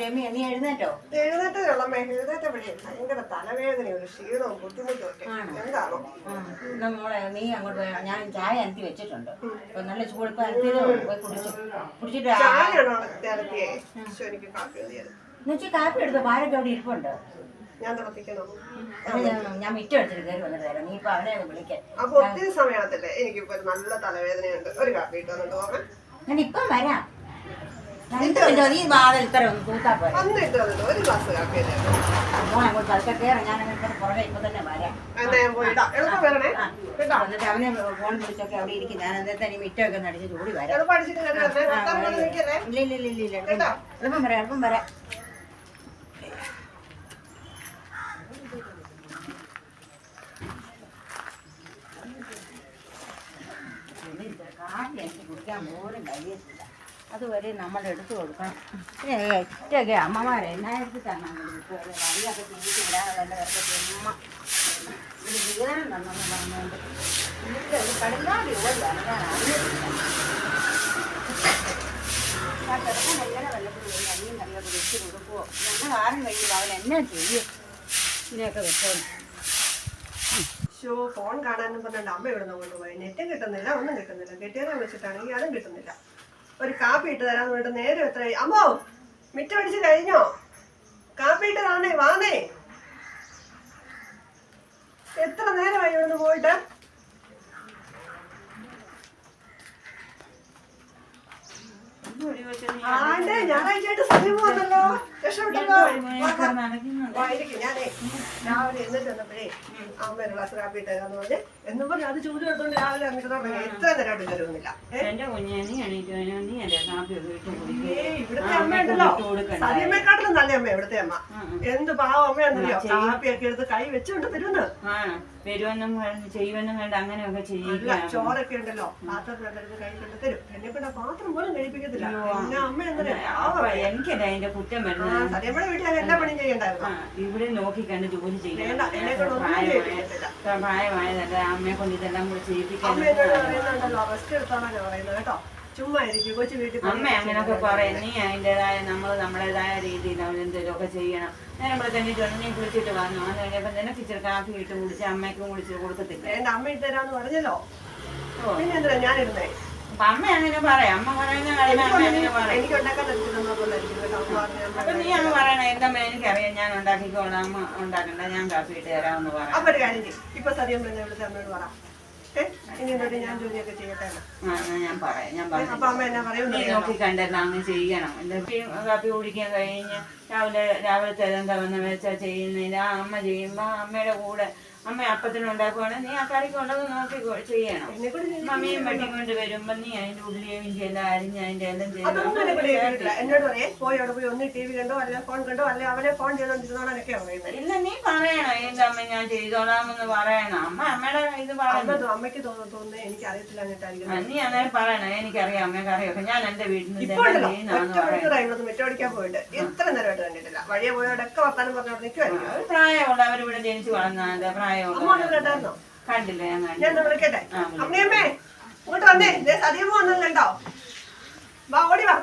രമ്യ നീ എഴുന്നേറ്റോ? ഭയങ്കര ക്ഷീണവും ബുദ്ധിമുട്ടും എന്താണോ എന്നാ മോളെ നീ അങ്ങോട്ട് പോയി. ഞാൻ ചായ അനത്തി വെച്ചിട്ടുണ്ട്. അപ്പൊ നല്ല ചൂട് ഇപ്പൊ അനത്തിയത് പോയി കുടിച്ചു. കുടിച്ചിട്ട് ചായയാണോ എനിക്ക് കാപ്പി എന്നുവെച്ചാൽ കാപ്പി എടുത്തു? പാരൊക്കെ അവിടെ ഇരിപ്പുണ്ട്. ഞാൻ ഞാൻ- മിറ്റം എടുത്തിട്ട് കയറി വന്നിട്ട് തരാം നീ ഇപ്പൊ അവനെ വിളിക്കാൻ അപ്പൊ ഒത്തിരി സമയത്തില്ലേ എനിക്കിപ്പോ ഒരു നല്ല തലവേദനയുണ്ട്. ഒരു കാപ്പി ഇട്ടു ഞാൻ ഇപ്പം വരാം. മിനിറ്റ് നീ വാതിൽ ഇത്ര ഒന്ന് തൂത്താ പോരെ. വന്ന് ഇട്ട് വന്നിട്ട് ഒരു ഗ്ലാസ് കാപ്പി അല്ലേ മോളെ അങ്ങോട്ട് കളിക്കാൻ കയറാം ഞാൻ അങ്ങനെ പുറകെ ഇപ്പൊ തന്നെ വരാം. എന്നാ ഞാൻ പോയിട്ടാ എളുപ്പം വരണേ. ആ, എന്നിട്ട് അവനെ ഫോൺ വിളിച്ചൊക്കെ അവിടെ ഇരിക്കും. ഞാൻ എന്നിട്ട് ഇനി മിറ്റമൊക്കെ ഒന്ന് അടിച്ച് ചൂടി വരാം. എളുപ്പം അടിച്ചിട്ട് കയറി വരണേ. വർത്താനം പറഞ്ഞ് നിൽക്കല്ലേ? ഇല്ല ഇല്ല ഇല്ല ഇല്ല ഇല്ല. എളുപ്പം വരാം എളുപ്പം വരാം. കാപ്പി എനിക്ക് കുടിക്കാൻ പോലും കഴിയത്തില്ല. അതുവരെ നമ്മൾ എടുത്തു കൊടുക്കണം. പിന്നെ ഏറ്റൊക്കെ അമ്മമാരെ എന്നായിരത്തി തന്നെ വഴിയൊക്കെ തിരിച്ചു വിടാതെ എന്റെ പേർക്ക് ചുമ്മാ ഒരു വികാരം തന്നെന്ന് പറഞ്ഞുകൊണ്ട് എന്നിട്ട് ഒരു കടുങ്ങാടി ഓടിയാണ് ഞാൻ അറിഞ്ഞിട്ടില്ല ഞാൻ ചെറുക്കൻ എങ്ങനെ വല്ലപ്പോഴും കഞ്ഞിയും കറിയൊക്കെ വെച്ച് കൊടുക്കുമോ ഞങ്ങൾ ആരും അവൻ എന്നാ ചെയ്യും? ഇതിനെയൊക്കെ വെച്ചോ ഷോ ഫോൺ കാണാനും പറഞ്ഞിട്ട് അമ്മ ഇവിടെ നിന്ന് കൊണ്ടുപോയി നെറ്റും കിട്ടുന്നില്ല ഒന്നും കിട്ടുന്നില്ല. കെട്ടിയതും വെച്ചിട്ടാണെങ്കിൽ അതും കിട്ടുന്നില്ല. ഒരു കാപ്പി ഇട്ട് തരാന്ന് പറഞ്ഞിട്ട് നേരെ എത്ര അമ്മോ മിറ്റം അടിച്ച് കഴിഞ്ഞോ? കാപ്പി ഇട്ട് താണേ വാന്നേ എത്ര നേരമായി ഇവിടുന്ന് പോയിട്ട്? ആണ്ടേ ഞായറാഴ്ചയായിട്ട് സമയം ഞാനേ രാവിലെ എന്നിട്ട് വന്നപ്പോഴേ അമ്മ ഒരു ഗ്ലാസ് കാപ്പി ഇട്ട് തരാന്ന് പറഞ്ഞ് എന്നും പറഞ്ഞ് അത് ചൂട് എടുത്തോണ്ട് രാവിലെ അങ്ങോട്ട് എത്ര നേരമായിട്ട് തരുന്നില്ല എന്റെ ഇവിടുത്തെ അമ്മ ഉണ്ടല്ലോ. സതിയമ്മയെക്കാട്ടിലും നല്ല അമ്മ ഇവിടുത്തെ അമ്മ. എന്ത് പാവം അമ്മയാണെന്നറിയോ? കാപ്പിയൊക്കെ എടുത്ത് കൈ വെച്ചുകൊണ്ട് തരുന്ന്. വരുമെന്നും ചെയ്യുമെന്നും വേണ്ട അങ്ങനെയൊക്കെ ചെയ്യിക്കുക ചോറൊക്കെ ഉണ്ടല്ലോ. പാത്രത്തിലെടുത്ത് കൈ കൊണ്ട് തരും. എന്നെ കൊണ്ട് പാത്രം പോലും കഴിപ്പിക്കത്തില്ല. പിന്നെ അമ്മ എന്താ എനിക്കല്ല അതിന്റെ കുറ്റം വരുന്നത്? സതിയമ്മയുടെ വീട്ടിൽ എല്ലാ പണിയും ചെയ്യണ്ടായിരുന്നു. ആ, ഇവിടെ നോക്കി കണ്ട് ജോലി. ചെയ്യണം. പ്രായമായതല്ല. അമ്മയെ കൊണ്ട് ഇതെല്ലാം കൂടെ ചെയ്യിപ്പിക്കാൻ അമ്മ അങ്ങനൊക്കെ പറയുന്നുണ്ടല്ലോ റെസ്റ്റ് എടുത്തോളാണ് പറയുന്നത് കേട്ടോ. ചുമ്മാ ഇരിക്കും കൊച്ചു വീട്ടിൽ പോയി അമ്മ അങ്ങനെയൊക്കെ പറയും. നീ അതിന്റെതായ നമ്മൾ നമ്മളേതായ രീതിയിൽ അവരെന്തെങ്കിലുമൊക്കെ ചെയ്യണം. ഞാൻ നമ്മളെ തന്നെ നീ കുളിച്ചിട്ട് വന്നു. അത് കഴിഞ്ഞപ്പോൾ നിനക്ക് ഇച്ചിരി കാപ്പി ഇട്ട് കുടിച്ച് അമ്മയ്ക്കും കുടിച്ച് കൊടുക്കത്തില്ല. വേണ്ട അമ്മ ഇട്ടുതരാന്ന് പറഞ്ഞല്ലോ. ഓ. പിന്നെ എന്തിനാ ഞാനിരുന്നേ? അമ്മ അങ്ങനെ പറയാം. അമ്മ പറയുന്ന കാര്യം അമ്മ അങ്ങനെ പറയും. എനിക്ക് ഉണ്ടാക്കാൻ തരത്തില്ലെന്നൊക്കെ കേട്ടോ. അമ്മ പറഞ്ഞു അപ്പൊ നീ അങ്ങ് പറയണ. എന്തമ്മ എനിക്കറിയാം ഞാൻ ഉണ്ടാക്കിക്കോളാം. അമ്മ ഉണ്ടാക്കണ്ട. ഞാൻ കാപ്പി ഇട്ട് തരാമെന്ന് പറയാം അപ്പൊ ഒരു കാര്യം ചെയ്യും. ഇപ്പൊ സത്യം പറഞ്ഞ ഇവിടുത്തെ അമ്മയോട് പറ. ഏ? ഇനി എന്തൊട്ട് ഞാൻ ജോലിയൊക്കെ ചെയ്യട്ടെ എന്ന്. ആ എന്നാ ഞാൻ പറയാം. ഞാൻ പറയാം അപ്പൊ അമ്മ എന്നാ പറയും? നീ നോക്കി കണ്ടെല്ലാം അങ്ങ് ചെയ്യണം. കാപ്പി കുടിക്കാൻ കഴിഞ്ഞ് രാവിലെ രാവിലത്തെ എന്താ വന്ന വെച്ചാൽ ചെയ്യുന്നില്ല അമ്മ ചെയ്യുമ്പോ അമ്മയുടെ കൂടെ അമ്മ അപ്പത്തിന് ഉണ്ടാക്കുവാണ്. നീ ആ കറിക്ക് ഉള്ളത് നോക്കി ചെയ്യണം. മമ്മിയും കൂടി കൊണ്ട് വരുമ്പോ നീ അതിന്റെ ഉള്ളിയും എല്ലാം അരിഞ്ഞ് അതിന്റെ എല്ലാം ചെയ്യണം എന്നോട് പറയേ. പോയി അവിടെ പോയി ഒന്ന് ടി വി കണ്ടോ അല്ലെ ഫോൺ കണ്ടോ അല്ലെ അവനെ ഫോൺ ചെയ്തോണ്ടിരുന്നോളാനൊക്കെയാ പറയുന്നത് ഇല്ല നീ പറയണം. എന്റെ അമ്മ ഞാൻ ചെയ്തോളാമെന്ന് പറയണം. അമ്മ അമ്മയുടെ ഇത് അമ്മ അമ്മയ്ക്ക് തോന്നുന്നു എനിക്ക് അറിയത്തില്ല നീ അന്നേരം പറയണം. എനിക്കറിയാം അമ്മ അറിയാം ഞാൻ എന്റെ വീട്ടിൽ നിന്ന് പറയണം. മെറ്റോടിക്കാൻ പോയിട്ട്. ഇത്ര നേരമായിട്ട് കണ്ടിട്ടില്ല. വഴിയെ പോയോടൊക്കെ വർത്താനം പറഞ്ഞോണ്ട് നിൽക്കുമായിരിക്കും ഒരു പ്രായമുള്ളവർ ഇവിടെ ജനിച്ചു വളർന്നാ അമ്മ ഒന്ന് പ്രായമുള്ളവർ കണ്ടില്ല ഞാൻ വിളിക്കട്ടെ? അമ്മയമ്മേ ഇങ്ങോട്ട് വന്നേ. ദേ സതിയമ്മ വന്നല്ലോ വാ ഓടി വാ.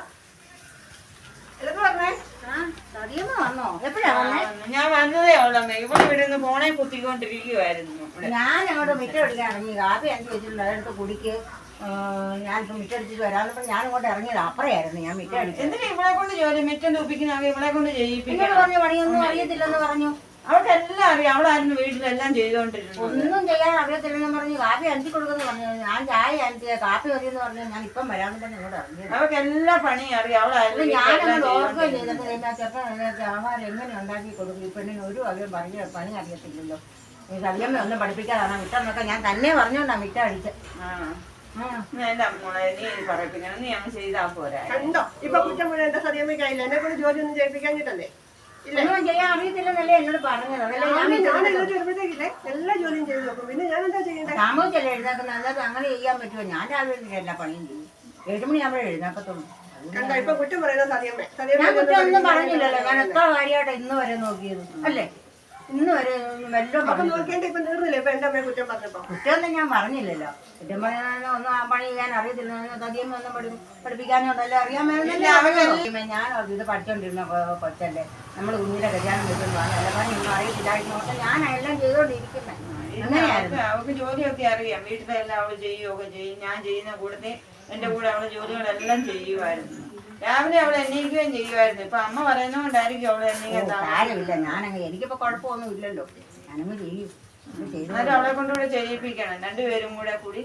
എന്തൊക്കെ പറഞ്ഞേ? ആ സതിയമ്മ വന്നോ? എപ്പോഴാ വന്നേ? ഞാൻ വന്നതേ ഉള്ളമ്മേ ഇവിടെ ഇവിടെ നിന്ന് ഫോണെ കുത്തിക്കൊണ്ടിരിക്കുവായിരുന്നു ഞാൻ അങ്ങോട്ട് മിറ്റം എടുക്കാൻ ഇറങ്ങി. കാപ്പി അഞ്ച് വെച്ചിട്ടുണ്ട്. അതെടുത്ത് കുടിക്ക്. ഞാനിപ്പോ മിറ്റടിച്ചിട്ട് വരാന്നപ്പോ ഞാൻ ഇങ്ങോട്ട് ഇറങ്ങിയത് അപ്പറയായിരുന്നു. ഞാൻ മിറ്റടിച്ചു. എന്തിനാ ഇവളെ കൊണ്ട് ജോലി? മിറ്റം തൂപ്പിക്കുന്ന ഇവളെ കൊണ്ട് ജയിപ്പിക്കുന്നു പറഞ്ഞു പണിയൊന്നും അറിയത്തില്ലെന്ന് പറഞ്ഞു. അവർക്കെല്ലാം അറിയാം. അവളായിരുന്നു വീട്ടിലെല്ലാം ചെയ്തുകൊണ്ടിരുന്നത്. ഒന്നും ചെയ്യാൻ അറിയത്തില്ലെന്ന് പറഞ്ഞു കാപ്പി അഞ്ചി കൊടുക്കുന്നു പറഞ്ഞു. ഞാൻ ചായ അഞ്ച് കാപ്പി മതി എന്ന് പറഞ്ഞു ഞാൻ ഇപ്പം വരാമെന്ന് തന്നെ ഇവിടെ ഇറങ്ങിയത്. അവർക്ക് എല്ലാ പണിയും അറിയാം. അവളായിരുന്നു ഞാനങ്ങോട്ട് ഓർക്കുകയും ചെയ്തപ്പോൾ ചെയ്തിട്ട് എന്നാ ചെറുക്കൻ എഴുന്നേറ്റ് ആഹാരം എങ്ങനെ ഉണ്ടാക്കി കൊടുക്കും? ഈ പെണ്ണിന് ഒരു വകയും പറഞ്ഞ പണി അറിയത്തില്ലല്ലോ. ഈ കല്യമ്മ ഒന്നും പഠിപ്പിക്കാതാണ്. മിറ്റന്നൊക്കെ ഞാൻ തന്നെ പറഞ്ഞോണ്ടാ വിട്ട അടിച്ചത്. ആ. എന്റെ മോളെ നീ ഇത് പറയിപ്പിക്കണം നീ അങ്ങ് ചെയ്താ പോരാ. കണ്ടോ? ഇപ്പൊ കുറ്റം മുഴുവൻ എന്റെ സതിയമ്മയ്ക്കായില്ല എന്നെ കൊണ്ട് ജോലി ഒന്നും ചെയ്യിപ്പിക്കാഞ്ഞിട്ടല്ലേ ഇല്ല ഒന്നും ചെയ്യാൻ അറിയത്തില്ലെന്നല്ലേ എന്നോട് പറഞ്ഞത്. അതല്ലേ ഞാൻ ഞാൻ ഞാൻ എഴുന്നേറ്റ് വരുമ്പോഴത്തേക്കില്ലേ എല്ലാ ജോലിയും ചെയ്തു നോക്കും. പിന്നെ ഞാൻ എന്താ ചെയ്യണ്ടേ താമസിച്ചല്ലേ എഴുന്നേക്കുന്നത് അല്ലാതെ അങ്ങനെ ചെയ്യാൻ പറ്റുമോ? ഞാൻ രാവിലെ എല്ലാ പണിയും ചെയ്യും. ഏഴ് മണിയാകുമ്പോഴേ എഴുന്നേക്കത്തുള്ളൂ കണ്ടോ ഇപ്പൊ കുറ്റം പറയുന്ന സതിയമ്മ സതിയമ്മ ഞാൻ എന്നോട് കുറ്റം ഒന്നും പറഞ്ഞു, പറഞ്ഞില്ലല്ലോ. ഞാൻ എത്ര കാര്യമായിട്ട് ഇന്ന് വരെ നോക്കിയത് അല്ലേ? ഇന്ന് വരെ വല്ലതും അപ്പൊ പറഞ്ഞു നോക്കേണ്ട ഇപ്പൊ തീർന്നില്ലേ ഇപ്പൊ എന്റെ അമ്മയെ കുറ്റം പറഞ്ഞപ്പോ? കുറ്റമൊന്നും ഞാൻ പറഞ്ഞില്ലല്ലോ. കുറ്റം ഒന്നും ആ പണി ചെയ്യാൻ അറിയത്തില്ല. തതിയും ഒന്നും പഠി പഠിപ്പിക്കാനുണ്ടല്ലോ അറിയാമായിരുന്നല്ലോ ഞാൻ ഇത് പഠിച്ചോണ്ടിരുന്ന കൊച്ചല്ലേ. നമ്മൾ കുഞ്ഞിലെ കല്യാണം വെച്ചോണ്ട് വന്ന നല്ല പണി ഒന്നും അറിയത്തില്ലായിരുന്നു. ഞാൻ എല്ലാം ചെയ്തോണ്ടിരിക്കുന്നത് അവൾക്ക് അവൾക്ക് ജോലിയൊക്കെ അറിയാം. വീട്ടിലെല്ലാം അവൾ ചെയ്യുകയൊക്കെ ചെയ്യും. ഞാൻ ചെയ്യുന്ന കൂടത്തെ എന്റെ കൂടെ അവൾ ജോലികളെല്ലാം ചെയ്യുമായിരുന്നു. രാവിലെ അവൾ എണ്ണീക്കുകയും ചെയ്യുമായിരുന്നു ഇപ്പൊ അമ്മ പറയുന്നതുകൊണ്ടായിരിക്കും അവൾ എണ്ണീക്കാൻ കാര്യമില്ല. ഞാനങ്ങ് എനിക്കിപ്പോ കുഴപ്പമൊന്നും ഇല്ലല്ലോ. ഞാനങ്ങ് ചെയ്യും. എന്നാലും അവളെ കൊണ്ടുകൂടെ ചെയ്യിപ്പിക്കണം. രണ്ടുപേരും കൂടെ കൂടി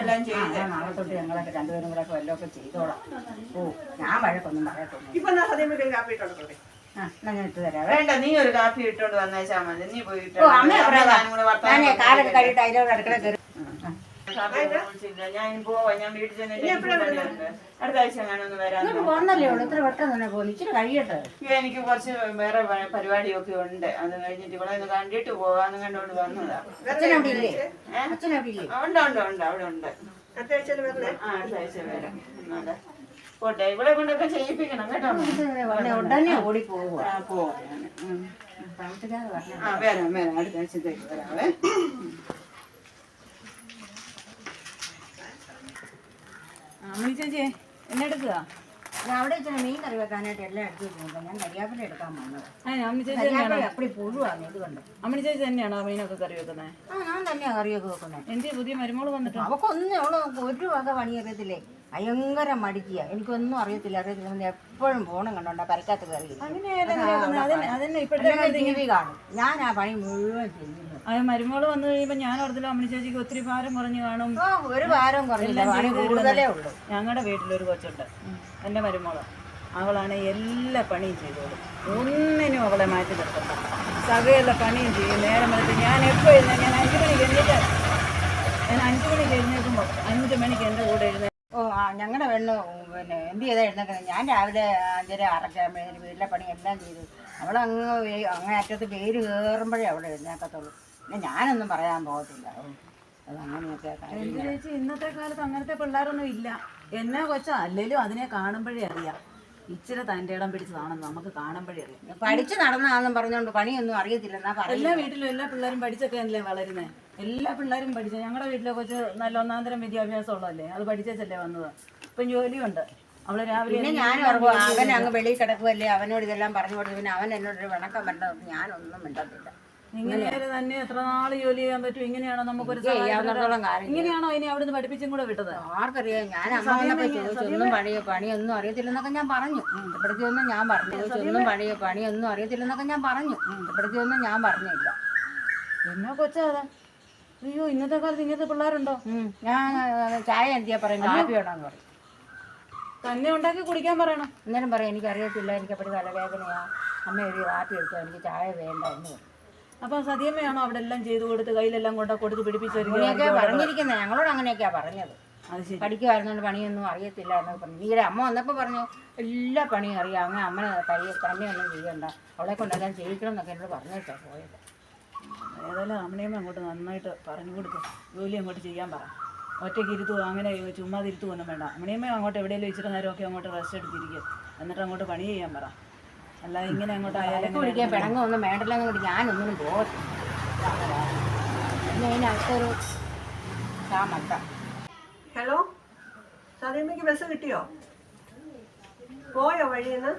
എല്ലാം ആ, ചെയ്ത് നാളെ തൊട്ട് ഞങ്ങളൊക്കെ രണ്ടുപേരും കൂടെ ഒക്കെ വല്ലതൊക്കെ ചെയ്തോളാം. ഓ ഞാൻ വഴക്കൊന്നും പറയത്തൊന്നും ഇപ്പൊ കാപ്പി തരാം. വേണ്ട നീ ഒരു കാപ്പി ഇട്ടോണ്ട് വന്നേച്ചാ മതി. നീ പോയിട്ട് കാലൊക്കെ കഴിയിട്ട് അതിലോട് അടുക്കള അടുത്ത ആഴ്ച ഞാനൊന്ന് വരാൻ ഇങ്ങോട്ട് പോന്നല്ലേ ഉള്ളൂ? ഇത്ര പെട്ടെന്ന് തന്നെ പോകുന്നു ഇച്ചിരി കഴിയട്ടെ. അയ്യോ, എനിക്ക് കുറച്ച് വേറെ പരിപാടിയൊക്കെ ഉണ്ട്. അത് കഴിഞ്ഞിട്ട് ഇവിടെ ഒന്ന് കണ്ടിട്ട് പോവാന്ന് കണ്ടോണ്ട് വന്നതാ. ഉണ്ട് ഉണ്ട് ഉണ്ട്. അവിടെ ഉണ്ട്. അടുത്ത ആഴ്ച വരാം. പോട്ടെ. ഇവിടെ കൊണ്ടൊക്കെ ചെയ്യിപ്പിക്കണം കേട്ടോ. ഉടനെ ഓടി പോവുക ആ പോവാം. വരാം വരാം. അടുത്ത ആഴ്ചത്തേക്ക് വരാവേ. അമ്മണി ചേച്ചി എന്നെ എടുക്കുക ഞാൻ അവിടെ ഇച്ചിരി മീൻ കറി വെക്കാനായിട്ട് എല്ലാം എടുത്ത് വെച്ചിട്ടുണ്ട് ഞാൻ കരിയാപ്പില എടുക്കാൻ വന്നത്. ആ ചേച്ചി തന്നെയാണോ? കരിയാപ്പില അപ്പടി പുഴുവാണ് ഇതുകൊണ്ട്. അമ്മണി ചേച്ചി തന്നെയാണോ മീനൊക്കെ കറി വെക്കുന്നത് ആ ഞാൻ തന്നെയാ കറിയൊക്കെ വെക്കുന്നത് എന്തേ പുതിയ മരുമോൾ വന്നിട്ട്? അവക്കൊന്നും അവൾ ഒരു വക പണി അറിയത്തില്ലേ ഭയങ്കര മടിക്കുക. എനിക്കൊന്നും അറിയത്തില്ല. അറിയത്തില്ല. എപ്പോഴും ഫോണും കണ്ടോണ്ടാ പരക്കാത്ത കയറി കാണും. ഞാൻ ആ പണി മുഴുവൻ ചെയ്യുന്നു ആ മരുമോൾ വന്നു കഴിയുമ്പോൾ ഞാൻ ഓർത്തില്ല അമ്മണി ചേച്ചിക്ക് ഒത്തിരി ഭാരം കുറഞ്ഞു കാണും. ഒരു ഭാരം കുറഞ്ഞില്ല. പണി കൂടുതലേ ഉള്ളൂ. ഞങ്ങളുടെ വീട്ടിലൊരു കൊച്ചുണ്ട്. എന്റെ മരുമോൾ അവളാണ് എല്ലാ പണിയും ചെയ്തോളും. ഒന്നിനും അവളെ മാറ്റി നിർത്തണ്ട. സകയുള്ള പണിയും ചെയ്യും. നേരം വെളുത്ത് ഞാൻ എപ്പോൾ എഴുന്ന ഞാൻ അഞ്ച് മണിക്ക് എഴുന്നേറ്റ് ഞാൻ അഞ്ച് മണിക്ക് എഴുന്നേൽക്കുമ്പോൾ അഞ്ച് മണിക്ക് എന്റെ കൂടെ എഴുന്നേ ഓ ആ ഞങ്ങളുടെ പെണ്ണ് പിന്നെ എന്ത് ചെയ്താ എഴുന്നേക്കുന്നത് ഞാൻ രാവിലെ അഞ്ചര ആറൊക്കെ വീട്ടിലെ പണി എല്ലാം ചെയ്തു. അവളങ്ങ് അങ്ങനെ അങ്ങേ അറ്റത്ത് പേര് കയറുമ്പോഴേ അവിടെ എഴുന്നേക്കത്തുള്ളൂ പിന്നെ ഞാനൊന്നും പറയാൻ പോകത്തില്ല. അത് ഇന്നത്തെ കാലത്ത് അങ്ങനത്തെ പിള്ളേരൊന്നും ഇല്ല. എന്നാ കൊച്ചാ അല്ലേലും അതിനെ കാണുമ്പോഴേ അറിയാം. ഇച്ചിരി തന്റെ ഇടം പിടിച്ചതാണെന്ന് നമുക്ക് കാണുമ്പോഴേ അറിയാം. പഠിച്ചു നടന്നാന്നും പറഞ്ഞുകൊണ്ട് പണിയൊന്നും അറിയത്തില്ലെന്നാ എല്ലാ വീട്ടിലും എല്ലാ പിള്ളേരും പഠിച്ചൊക്കെ അല്ലേ വളരുന്നത് എല്ലാ പിള്ളേരും പഠിച്ച ഞങ്ങളുടെ വീട്ടിലെ കൊച്ച് നല്ല ഒന്നാം തരം വിദ്യാഭ്യാസം ഉള്ളതല്ലേ അത് പഠിച്ചല്ലേ വന്നത്. ഇപ്പം ജോലിയുണ്ട്. അവൾ രാവിലെ പിന്നെ ഞാൻ ഓർക്കും അവൻ അങ്ങ് വെളിയിൽ കിടക്കുമല്ലേ അവനോട് ഇതെല്ലാം പറഞ്ഞു കൊടുത്തു പിന്നെ അവൻ എന്നോടൊരു വിളക്കം വേണ്ടത് ഞാനൊന്നും മിണ്ടത്തില്ല. ഇങ്ങനെ തന്നെ എത്ര നാൾ ജോലി ചെയ്യാൻ പറ്റും? ഇങ്ങനെയാണോ നമുക്കൊരു ചെയ്യാവുന്നിടത്തോളം കാര്യം. ഇങ്ങനെയാണോ ഇനി അവിടുന്ന് പഠിപ്പിച്ചും കൂടെ വിട്ടത്? ആർക്കറിയാം? ഞാൻ അമ്മ വന്നപ്പോ ചോദിച്ചൊന്നും പണി പണിയൊന്നും അറിയത്തില്ലെന്നൊക്കെ ഞാൻ പറഞ്ഞു. ഇവിടത്തെയൊന്നും ഞാൻ പറഞ്ഞു. ചോദിച്ചൊന്നും പണി പണിയൊന്നും അറിയത്തില്ലെന്നൊക്കെ ഞാൻ പറഞ്ഞു. ഇവിടത്തെയൊന്നും ഞാൻ പറഞ്ഞില്ല. എന്നാ കൊച്ചാ അയ്യോ ഇന്നത്തെ കാലത്ത് ഇങ്ങനത്തെ പിള്ളേരുണ്ടോ? ഞാൻ ചായ എന്തിയാ പറയും കാപ്പി വേണമെന്ന് പറയും. തന്നെ ഉണ്ടാക്കി കുടിക്കാൻ പറയണം. അന്നേരം പറയും എനിക്കറിയത്തില്ല എനിക്കപ്പോഴും തലവേദനയാ. അമ്മ ഒരു കാപ്പി എടുത്തോ എനിക്ക് ചായ വേണ്ട എന്ന് പറയും. അപ്പൊ സതിയമ്മയാണോ അവിടെ എല്ലാം ചെയ്തു കൊടുത്ത് കയ്യിലെല്ലാം കൊണ്ട കൊടുത്ത് പിടിപ്പിച്ചൊരു പറഞ്ഞിരിക്കുന്നത് ഞങ്ങളോട് അങ്ങനെയൊക്കെയാ പറഞ്ഞത്. പഠിക്കുമായിരുന്നോണ്ട് പണിയൊന്നും അറിയത്തില്ല എന്നൊക്കെ പറഞ്ഞു. നീടെ അമ്മ വന്നപ്പോൾ പറഞ്ഞു എല്ലാ പണിയും അറിയാം. അങ്ങനെ അമ്മ കൈ തന്നെയൊന്നും ചെയ്യണ്ട. അവളെ കൊണ്ടെല്ലാം ചെയ്യിക്കണം എന്നൊക്കെ എന്നോട് പറഞ്ഞിട്ടാ പോയത്. ഏതായാലും അമ്മയമ്മ അങ്ങോട്ട് നന്നായിട്ട് പറഞ്ഞു കൊടുക്കും. ജോലി അങ്ങോട്ട് ചെയ്യാൻ പറ. ഒറ്റയ്ക്ക് ഇരുത്തുക അങ്ങനെ ചുമ്മാ ഒന്നും വേണ്ട. അമ്മണിയമ്മ അങ്ങോട്ട് എവിടെയെങ്കിലും ഇച്ചിരി നേരമൊക്കെ അങ്ങോട്ട് റെസ്റ്റ് എടുത്തിരിക്കും. എന്നിട്ട് അങ്ങോട്ട് പണി ചെയ്യാൻ പറ. അല്ലാതെ ഇങ്ങനെ അങ്ങോട്ട് ആയാലും കുടിക്കാൻ പിണങ്ങൊന്നും വേണ്ടല്ലെന്ന് കൂടി ഞാനൊന്നിനും പോകത്തില്ല പിന്നെ അതിനകത്തൊരു ചാമട്ട ഹലോ സതീമയ്ക്ക് ബസ് കിട്ടിയോ? പോയോ വഴിയെന്ന്?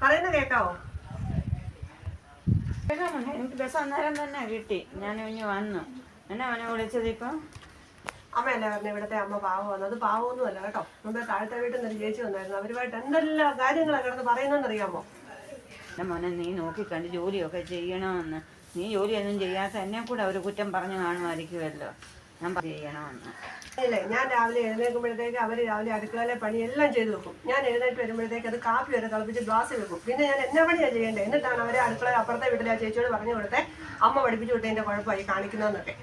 പറയുന്ന കേക്കാവോ? കേൾക്കാൻ എനിക്ക് ബസ് അന്നേരം തന്നെ കിട്ടി. ഞാൻ ഇനി വന്നു. എന്നെ അവനെ വിളിച്ചത് ഇപ്പം? അമ്മയല്ലേ പറഞ്ഞ ഇവിടുത്തെ അമ്മ പാവമാണ് അത് പാവമൊന്നും അല്ല കേട്ടോ. മുമ്പേ താഴത്തെ വീട്ടിൽ നിന്ന് ചേച്ചി വന്നായിരുന്നു. അവരുമായിട്ട് എന്തെല്ലാം കാര്യങ്ങളാണ് കിടന്ന് പറയുന്നതെന്നറിയാമോ? എന്റെ മോനെ നീ നോക്കിക്കണ്ട് ജോലിയൊക്കെ ചെയ്യണമെന്ന്. നീ ജോലിയൊന്നും ചെയ്യാത്ത എന്നെ കൂടെ അവർ കുറ്റം പറഞ്ഞു കാണുമായിരിക്കുമല്ലോ. ഞാൻ ചെയ്യണമെന്ന്. ഇല്ലേ ഞാൻ രാവിലെ എഴുന്നേൽക്കുമ്പോഴത്തേക്ക് അവർ രാവിലെ അടുക്കളയിലെ പണി എല്ലാം ചെയ്തു വെക്കും. ഞാൻ എഴുന്നേറ്റ് വരുമ്പോഴത്തേക്ക് അത് കാപ്പി വരെ തിളപ്പിച്ച് ഗ്ലാസ് വെക്കും. പിന്നെ ഞാൻ എന്നെ പണിയാണ് ചെയ്യേണ്ടത്? എന്നിട്ടാണ് അവരെ അടുക്കള അപ്പുറത്തെ വീട്ടിലെ ആ ചേച്ചിയോട് പറഞ്ഞു കൊടുത്തേ അമ്മ പഠിപ്പിച്ചു വിട്ടതിന്റെ കുഴപ്പമായി കാണിക്കുന്നതെന്നൊക്കെ.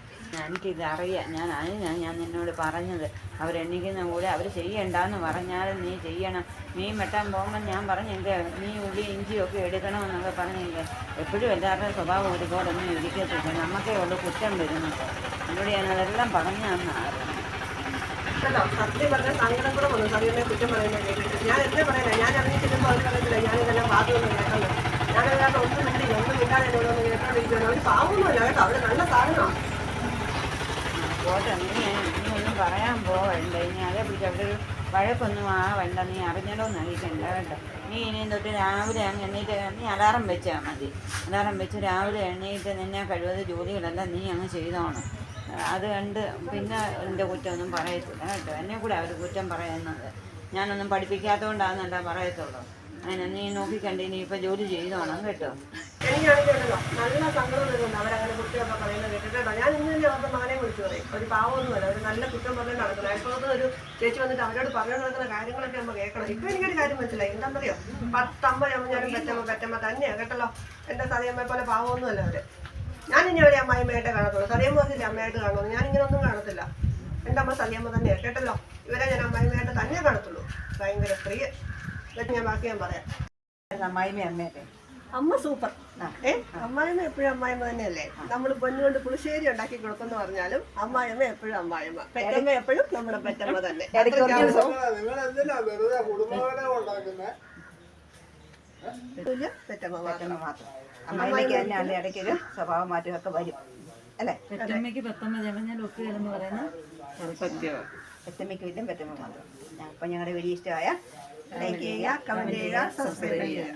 എനിക്കിത് അറിയാം ഞാൻ അതിനാണ് ഞാൻ നിന്നോട് പറഞ്ഞത്. അവരെണ്ണിക്കുന്ന കൂടെ അവർ ചെയ്യണ്ടെന്ന് പറഞ്ഞാൽ നീ ചെയ്യണം. മീൻ വെട്ടാൻ പോകുമ്പോൾ ഞാൻ പറഞ്ഞെങ്കിൽ നീ ഉള്ളി ഇഞ്ചിയൊക്കെ എടുക്കണമെന്നൊക്കെ പറഞ്ഞില്ലേ? എപ്പോഴും എല്ലാവരുടെയും സ്വഭാവം ഒരുപോലെ ഒന്നും ഇരിക്കത്തില്ല. നമുക്കേ ഉള്ളൂ കുറ്റം വരുന്നത്. എന്നോട് ഞാൻ അതെല്ലാം പറഞ്ഞു തന്നെ സത്യം കുറ്റം പറയുന്നത് ഞാൻ എന്താ പറയുന്നത് ഞാൻ അറിഞ്ഞിട്ടില്ലെന്ന് അവർ പറയത്തില്ല ഞാൻ ഇതെല്ലാം ബാധ്യത കേട്ടത്. ഒന്നും പഠിപ്പിച്ചു ഒരു പാവമൊന്നുമല്ല കേട്ടോ. അവർ നല്ല സാധനമാണ്. പോട്ടെ. നീ നീ ഒന്നും പറയാൻ പോവണ്ട. ഇനി അതേ പിടിച്ച് അവിടെ ഒരു വഴക്കൊന്നും ആവണ്ട നീ അറിഞ്ഞിടോന്ന് അറിയിക്കണ്ട കേട്ടോ. നീ ഇനി തൊട്ട് രാവിലെ അങ്ങ് എണ്ണീറ്റ് നീ അലാറം വെച്ചാൽ മതി. അലാറം വെച്ച് രാവിലെ എണ്ണീറ്റ് നിന്നെ കഴിവത് ജോലികളെല്ലാം നീ അങ്ങ് ചെയ്തോണം. അത് കണ്ട് പിന്നെ എന്റെ കുറ്റമൊന്നും പറയത്തില്ല കേട്ടോ. എന്നെ കൂടെ അവർ കുറ്റം പറയുന്നത്. ഞാനൊന്നും പഠിപ്പിക്കാത്തതുകൊണ്ടാണെന്നല്ല പറയത്തുള്ളൂ. അതിനെ നീ നോക്കിക്കണ്ട് നീ ഇപ്പം ജോലി ചെയ്തോണം കേട്ടോ. എനിക്കാണെങ്കിലോ നല്ല സങ്കടം വരുന്നുണ്ട് അവരങ്ങനെ കുട്ടിയൊക്കെ പറയുന്നത് കേട്ടിട്ടോ ഞാൻ ഇന്ന് തന്നെ അവരുടെ മകനെ വിളിച്ചു പറയും. ഒരു പാവമൊന്നുമല്ല ഒരു നല്ല കുറ്റം പറഞ്ഞ് നടക്കുന്നത് അയൽപ്പുറത്ത് ഒരു ചേച്ചി വന്നിട്ട് അവരോട് പറഞ്ഞു നടക്കുന്ന കാര്യങ്ങളൊക്കെ നമ്മൾ കേൾക്കണം. ഇപ്പൊ എനിക്കൊരു കാര്യം മനസ്സിലായി. എന്താണെന്നറിയോ? പത്തമ്മ ഞാൻ പറ്റമ്മ പറ്റമ്മ തന്നെയാണ് കേട്ടല്ലോ? എന്റെ സതയമ്മയെ പോലെ പാവമൊന്നുമല്ല അവർ. ഞാൻ ഇനി അവരെ അമ്മായിമ്മയായിട്ട് കാണത്തുള്ളൂ. സതയമ്മ പറഞ്ഞില്ല അമ്മയായിട്ട് കാണുന്നു ഞാൻ ഇങ്ങനെ ഒന്നും കാണത്തില്ല. എന്റെ അമ്മ സതയമ്മ തന്നെയാണ് കേട്ടല്ലോ? ഇവരെ ഞാൻ അമ്മായിമ്മയായിട്ട് തന്നെ കാണത്തുള്ളൂ. ഭയങ്കര പ്രിയ. ഇതൊക്കെ ഞാൻ ബാക്കി ഞാൻ പറയാം. അമ്മായിമ്മ അമ്മയൊക്കെ അമ്മ സൂപ്പർ. ഏ? അമ്മായിമ്മ എപ്പോഴും അമ്മായിമ്മ തന്നെയല്ലേ നമ്മൾ പൊന്നുകൊണ്ട് പുളിശ്ശേരി ഉണ്ടാക്കി കൊടുക്കുന്നു പറഞ്ഞാലും അമ്മായിമ്മ എപ്പോഴും അമ്മായിമ്മ. പെറ്റമ്മ എപ്പോഴും നമ്മുടെ പെറ്റമ്മ തന്നെ. പെറ്റമ്മ മാത്രം. അമ്മായിമ്മയ്ക്ക് തന്നെയാണ് ഇടയ്ക്കൊരു സ്വഭാവ മാറ്റമൊക്കെ വരും. അല്ലേ? പെറ്റമ്മയ്ക്ക് പെത്തമ്മ ജമഞ്ഞാൽ ഒക്കുകയെന്ന് പറയുന്ന സത്യമാണ് പെറ്റമ്മയ്ക്ക് വലിയ പെറ്റമ്മ മാത്രം. അപ്പം ഞങ്ങളുടെ വീഡിയോ ഇഷ്ടമായ ലൈക്ക് ചെയ്യുക കമന്റ് ചെയ്യുക സബ്സ്ക്രൈബ് ചെയ്യുക.